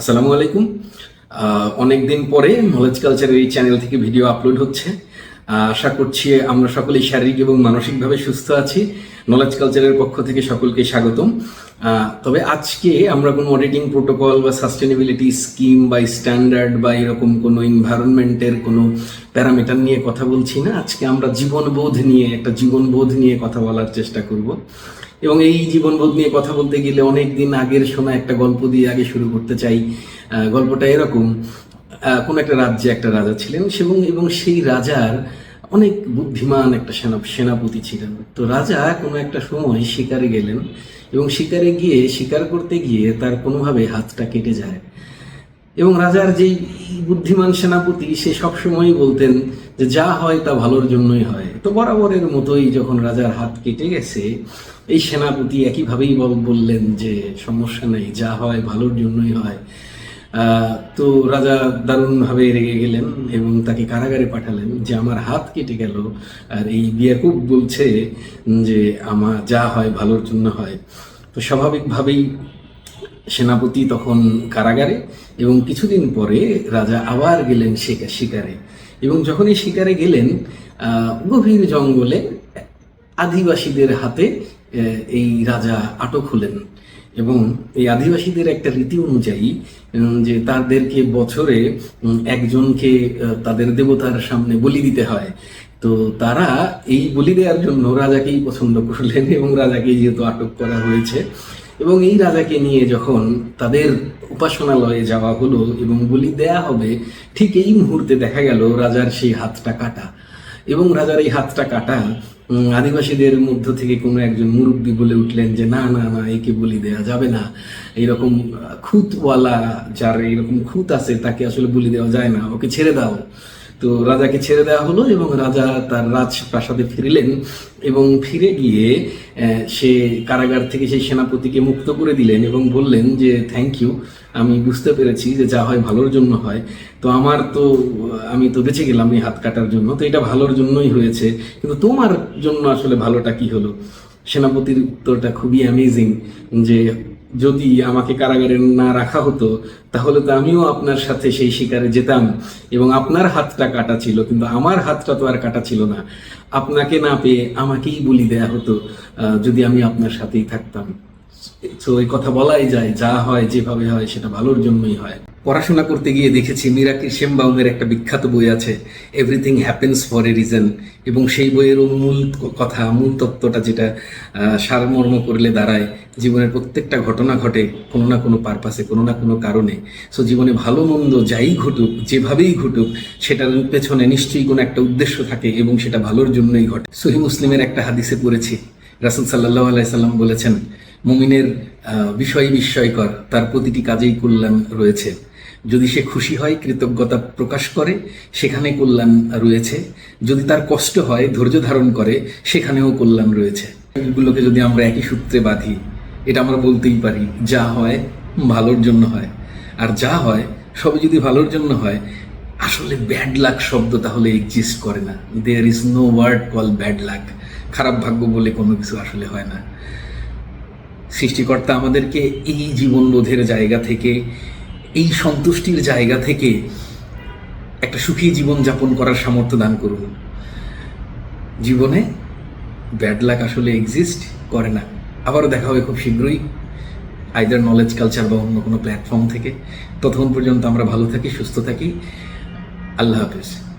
আসসালামু আলাইকুম। অনেক দিন পরে নলেজ কালচারের এই চ্যানেল থেকে ভিডিও আপলোড হচ্ছে। আশা করছি আমরা সকলেই শারীরিক এবং মানসিকভাবে সুস্থ আছি। নলেজ কালচারের পক্ষ থেকে সকলকে স্বাগতম। তবে আজকে আমরা কোনো অডিটিং প্রোটোকল বা সাস্টেনেবিলিটি স্কিম বা স্ট্যান্ডার্ড বা এরকম কোনো এনভায়রনমেন্টের কোনো প্যারামিটার নিয়ে কথা বলছি না। আজকে আমরা জীবনবোধ নিয়ে, একটা জীবনবোধ নিয়ে কথা বলার চেষ্টা করব। এবং এই জীবনবোধ নিয়ে কথা বলতে গেলে অনেক দিন আগের শোনা একটা গল্প দিয়ে আগে শুরু করতে চাই। গল্পটা এরকম। কোন একটা রাজ্যে একটা রাজা ছিলেন এবং এবং সেই রাজার অনেক বুদ্ধিমান একটা সেনা, সেনাপতি ছিলেন। তো রাজা কোনো একটা সময় শিকারে গেলেন এবং শিকারে গিয়ে, শিকার করতে গিয়ে তার কোনোভাবে হাতটা কেটে যায়। এবং রাজার যেই বুদ্ধিমান সেনাপতি, সে সবসময়ই বলতেন যে যা হয় তা ভালোর জন্যই হয়। তো বরাবরের মতোই যখন রাজার হাত কেটে গেছে, এই সেনাপতি একইভাবেই বললেন যে সমস্যা নেই, যা হয় ভালোর জন্যই হয়। তো রাজা দারুণভাবে রেগে গেলেন এবং তাকে কারাগারে পাঠালেন যে আমার হাত কেটে গেল। আর এই বিয়াকুব বলছে যে আমার যা হয় ভালোর জন্য হয়। তো স্বাভাবিকভাবেই সেনাপতি তখন কারাগারে এবং কিছুদিন পরে রাজা আবার গেলেন শিকারে। এবং যখনই শিকারে গেলেন গভীর জঙ্গলে আদিবাসীদের হাতে এই রাজা আটক হলেন। এবং এই আদিবাসীদের একটা রীতি অনুযায়ী যে তাদেরকে বছরে একজনকে তাদের দেবতার সামনে বলি দিতে হয়। তো তারা এই বলি দেওয়ার জন্য রাজাকেই পছন্দ করলেন এবং রাজাকেই যেহেতু আটক করা হয়েছে এবং এই রাজাকে নিয়ে যখন তাদের উপাসনালয়ে যাওয়া হলো এবং বলি দেয়া হবে, ঠিক এই মুহূর্তে দেখা গেল রাজার সেই হাতটা কাটা। এবং রাজার এই হাতটা কাটা আদিবাসীদের মধ্য থেকে কোনো একজন মুরব্বী বলে উঠলেন যে, না না না, একে বলি দেয়া যাবে না। এইরকম খুঁতওয়ালা যার এইরকম খুঁত আছে, তাকে আসলে বলি দেওয়া যায় না। ওকে ছেড়ে দাও। তো রাজাকে ছেড়ে দেওয়া হলো এবং রাজা তার রাজপ্রাসাদে ফিরলেন এবং ফিরে গিয়ে সে কারাগার থেকে সেই সেনাপতিকে মুক্ত করে দিলেন এবং বললেন যে থ্যাংক ইউ আমি বুঝতে পেরেছি যে যা হয় ভালোর জন্য হয়। তো আমার তো, আমি তো বেঁচে গেলাম এই হাত কাটার জন্য। তো এটা ভালোর জন্যই হয়েছে। কিন্তু তোমার জন্য আসলে ভালোটা কি হলো? সেনাপতির উত্তরটা খুবই অ্যামেজিং যে যদি আমাকে কারাগারে না রাখা হতো, তাহলে তো আমিও আপনার সাথে সেই শিকারে যেতাম এবং আপনার হাতটা কাটা ছিল, কিন্তু আমার হাতটা তো আর কাটা ছিল না। আপনাকে না পেয়ে আমাকেই বলি দেয়া হতো যদি আমি আপনার সাথেই থাকতাম। তো এই কথা বলাই যায়, যা হয়, যেভাবে হয়, সেটা ভালোর জন্যই হয়। পড়াশোনা করতে গিয়ে দেখেছি মিরাকি শেমবাউমের একটা বিখ্যাত বই আছে everything happens for a reason এবং সেই বইয়েরও মূল কথা, মূল তত্ত্বটা যেটা সারমর্ম করলে দাঁড়ায়, জীবনের প্রত্যেকটা ঘটনা ঘটে কোনো না কোনো পারপাসে, কোনো না কোনো কারণে। সো জীবনে ভালো মন্দ যাই ঘটুক, যেভাবেই ঘটুক, সেটার পেছনে নিশ্চয়ই কোনো একটা উদ্দেশ্য থাকে এবং সেটা ভালোর জন্যই ঘটে। সহি মুসলিমের একটা হাদিসে পড়েছি, রাসুল সাল্লাহ আলাইসাল্লাম বলেছেন, মুমিনের বিষয় বিস্ময়কর, তার প্রতিটি কাজেই কল্যাণ রয়েছে। যদি সে খুশি হয়, কৃতজ্ঞতা প্রকাশ করে, সেখানে কল্যাণ রয়েছে। যদি তার কষ্ট হয়, ধৈর্য ধারণ করে, সেখানেও কল্যাণ রয়েছে। এগুলোকে যদি আমরা একই সূত্রে বাঁধি, এটা আমরা বলতেই পারি, যা হয় ভালোর জন্য হয়। আর যা হয়, সবই যদি ভালোর জন্য হয়, আসলে ব্যাড লাক শব্দ তাহলে এক্সিস্ট করে না। There is no word call bad luck খারাপ ভাগ্য বলে কোনো কিছু আসলে হয় না। সৃষ্টিকর্তা আমাদেরকে এই জীবনবোধের জায়গা থেকে এই সন্তুষ্টির জায়গা থেকে একটা সুখী জীবন যাপন করার সামর্থ্য দান করুন। জীবনে ব্যাড লাক আসলে এক্সিস্ট করে না। আবারও দেখা হবে খুব শীঘ্রই আইদার নলেজ কালচার বা অন্য কোনো প্ল্যাটফর্ম থেকে। ততক্ষণ পর্যন্ত আমরা ভালো থাকি, সুস্থ থাকি। আল্লাহ হাফিজ।